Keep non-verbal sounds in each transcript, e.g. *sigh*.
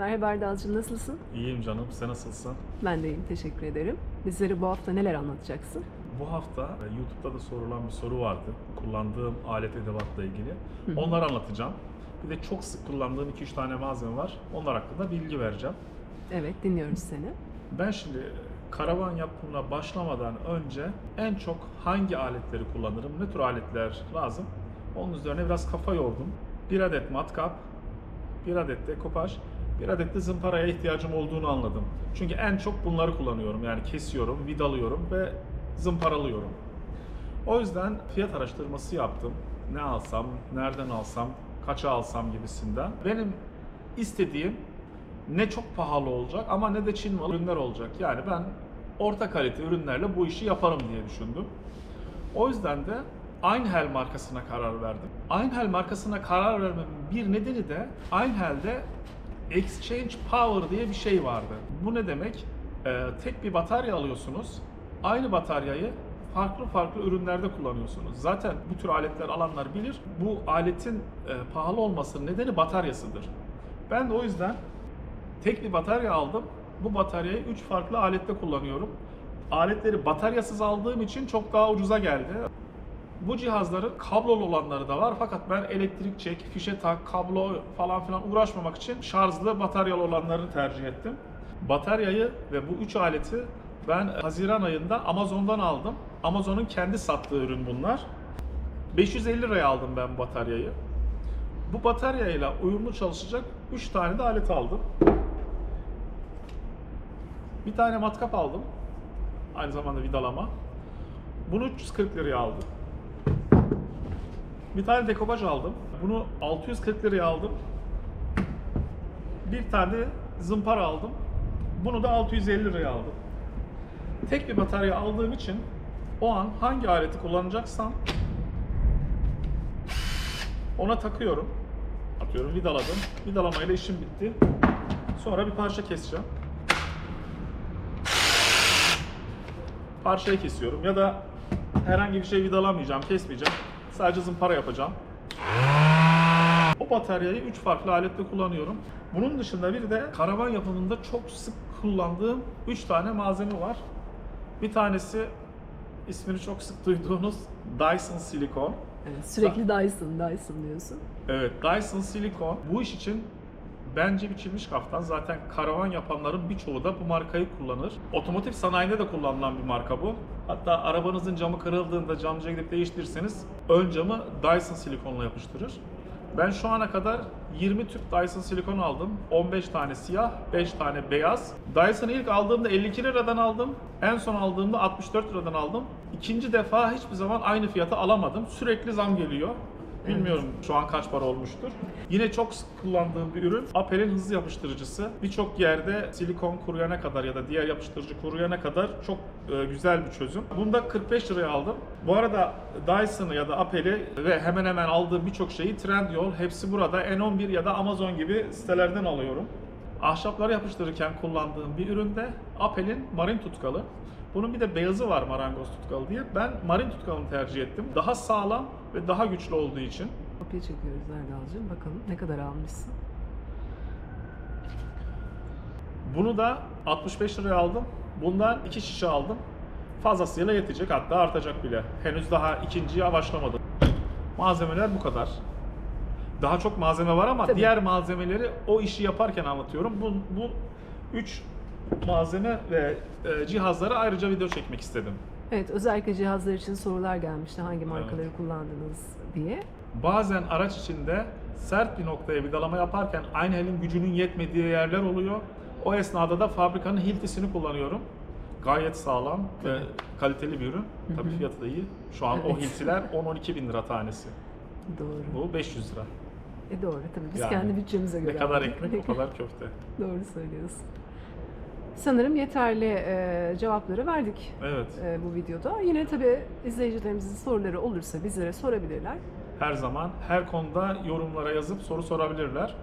Merhaba Erdal'cığım nasılsın? İyiyim canım. Sen nasılsın? Ben de iyiyim teşekkür ederim. Bizlere bu hafta neler anlatacaksın? Bu hafta e, YouTube'da da sorulan bir soru vardı. Kullandığım alet edevatla ilgili. Onları anlatacağım. Bir de çok sık kullandığım 2-3 tane malzeme var. Onlar hakkında bilgi vereceğim. Evet dinliyoruz seni. Ben şimdi karavan yapımına başlamadan önce en çok hangi aletleri kullanırım, ne tür aletler lazım? Onun üzerine biraz kafa yordum. Bir adet matkap, bir adet dekopaj, bir adet de zımparaya ihtiyacım olduğunu anladım. Çünkü en çok bunları kullanıyorum. Yani kesiyorum, vidalıyorum ve zımparalıyorum. O yüzden fiyat araştırması yaptım. Ne alsam, nereden alsam, kaça alsam gibisinden. Benim istediğim ne çok pahalı olacak ama ne de Çin malı ürünler olacak. Yani ben orta kalite ürünlerle bu işi yaparım diye düşündüm. O yüzden de Einhell markasına karar verdim. Einhell markasına karar vermemin bir nedeni de Einhell'de Exchange Power diye bir şey vardı. Bu ne demek? Ee, tek bir batarya alıyorsunuz. Aynı bataryayı farklı farklı ürünlerde kullanıyorsunuz. Zaten bu tür aletler alanlar bilir. Bu aletin e, pahalı olmasının nedeni bataryasıdır. Ben de o yüzden tek bir batarya aldım. Bu bataryayı 3 farklı alette kullanıyorum. Aletleri bataryasız aldığım için çok daha ucuza geldi. Bu cihazların kablolu olanları da var fakat ben elektrik çek, fişe tak, kablo falan filan uğraşmamak için şarjlı bataryalı olanlarını tercih ettim. Bataryayı ve bu üç aleti ben Haziran ayında Amazon'dan aldım. Amazon'un kendi sattığı ürün bunlar. 550 liraya aldım ben bataryayı. Bu bataryayla uyumlu çalışacak 3 tane de alet aldım. Bir tane matkap aldım. Aynı zamanda vidalama. Bunu 340 liraya aldım. Bir tane dekopaj aldım. Bunu 640 liraya aldım. Bir tane de zımpara aldım. Bunu da 650 liraya aldım. Tek bir batarya aldığım için o an hangi aleti kullanacaksam ona takıyorum. Atıyorum vidaladım. Vidalamayla işim bitti. Sonra bir parça keseceğim. Parçayı kesiyorum ya da herhangi bir şey vidalamayacağım, kesmeyeceğim. Sadece zımpara yapacağım. O bataryayı 3 farklı alette kullanıyorum. Bunun dışında bir de karavan yapımında çok sık kullandığım 3 tane malzeme var. Bir tanesi ismini çok sık duyduğunuz Dyson silikon. Evet, sürekli Dyson, Dyson diyorsun. Evet, Dyson silikon bu iş için bence biçilmiş kaftan. Zaten karavan yapanların birçoğu da bu markayı kullanır. Otomotiv sanayinde de kullanılan bir marka bu. Hatta arabanızın camı kırıldığında camcıya gidip değiştirirseniz ön camı Dyson silikonla yapıştırır. Ben şu ana kadar 20 tüp Dyson silikon aldım. 15 tane siyah, 5 tane beyaz. Dyson'ı ilk aldığımda 52 liradan aldım. En son aldığımda 64 liradan aldım. İkinci defa hiçbir zaman aynı fiyata alamadım. Sürekli zam geliyor. Bilmiyorum şu an kaç para olmuştur. Yine çok sık kullandığım bir ürün. Apple'in hızlı yapıştırıcısı. Birçok yerde silikon kuruyana kadar ya da diğer yapıştırıcı kuruyana kadar çok e, güzel bir çözüm. Bunu da 45 liraya aldım. Bu arada Dyson'ı ya da Apple'i ve hemen hemen aldığım birçok şeyi Trendyol, hepsi burada N11 ya da Amazon gibi sitelerden alıyorum. Ahşapları yapıştırırken kullandığım bir üründe Apple'in marin tutkalı. Bunun bir de beyazı var marangoz tutkalı diye. Ben marin tutkalını tercih ettim. Daha sağlam ve daha güçlü olduğu için. Kopya çekiyoruz Erdal'cığım. Bakalım ne kadar almışsın. Bunu da 65 liraya aldım. Bundan iki şişe aldım. Fazlasıyla yetecek hatta artacak bile. Henüz daha ikinciye başlamadım. Malzemeler bu kadar. Daha çok malzeme var ama Tabii. diğer malzemeleri o işi yaparken anlatıyorum. Bu, bu üç malzeme ve e, cihazlara ayrıca video çekmek istedim. Evet özellikle cihazlar için sorular gelmişti. Hangi markaları kullandınız diye. Bazen araç içinde sert bir noktaya vidalama yaparken aynı elin gücünün yetmediği yerler oluyor. O esnada da fabrikanın hiltisini kullanıyorum. Gayet sağlam ve kaliteli bir ürün. Tabii fiyatı da iyi. Şu an o Evet. hiltiler 10-12 bin lira tanesi. Doğru. Bu 500 lira. E doğru tabii. Biz Yani kendi bütçemize göre Ne kadar aldık. ekmek o kadar köfte. *laughs* Doğru söylüyorsun. Sanırım yeterli e, cevapları verdik Evet. e, bu videoda. Yine tabii izleyicilerimizin soruları olursa bizlere sorabilirler. Her zaman her konuda yorumlara yazıp soru sorabilirler.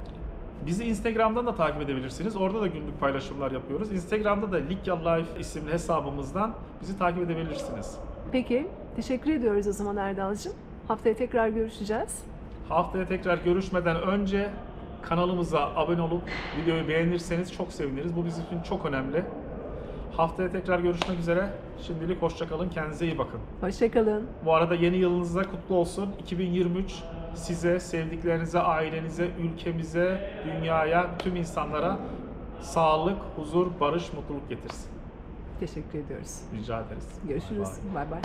Bizi Instagram'dan da takip edebilirsiniz. Orada da günlük paylaşımlar yapıyoruz. Instagram'da da Likya Life isimli hesabımızdan bizi takip edebilirsiniz. Peki, teşekkür ediyoruz o zaman Erdal'cığım. Haftaya tekrar görüşeceğiz. Haftaya tekrar görüşmeden önce Kanalımıza abone olup videoyu beğenirseniz çok seviniriz. Bu bizim için çok önemli. Haftaya tekrar görüşmek üzere. Şimdilik hoşçakalın. Kendinize iyi bakın. Hoşçakalın. Bu arada yeni yılınız da kutlu olsun. 2023 size, sevdiklerinize, ailenize, ülkemize, dünyaya, tüm insanlara sağlık, huzur, barış, mutluluk getirsin. Teşekkür ediyoruz. Rica ederiz. Görüşürüz. Bay bay.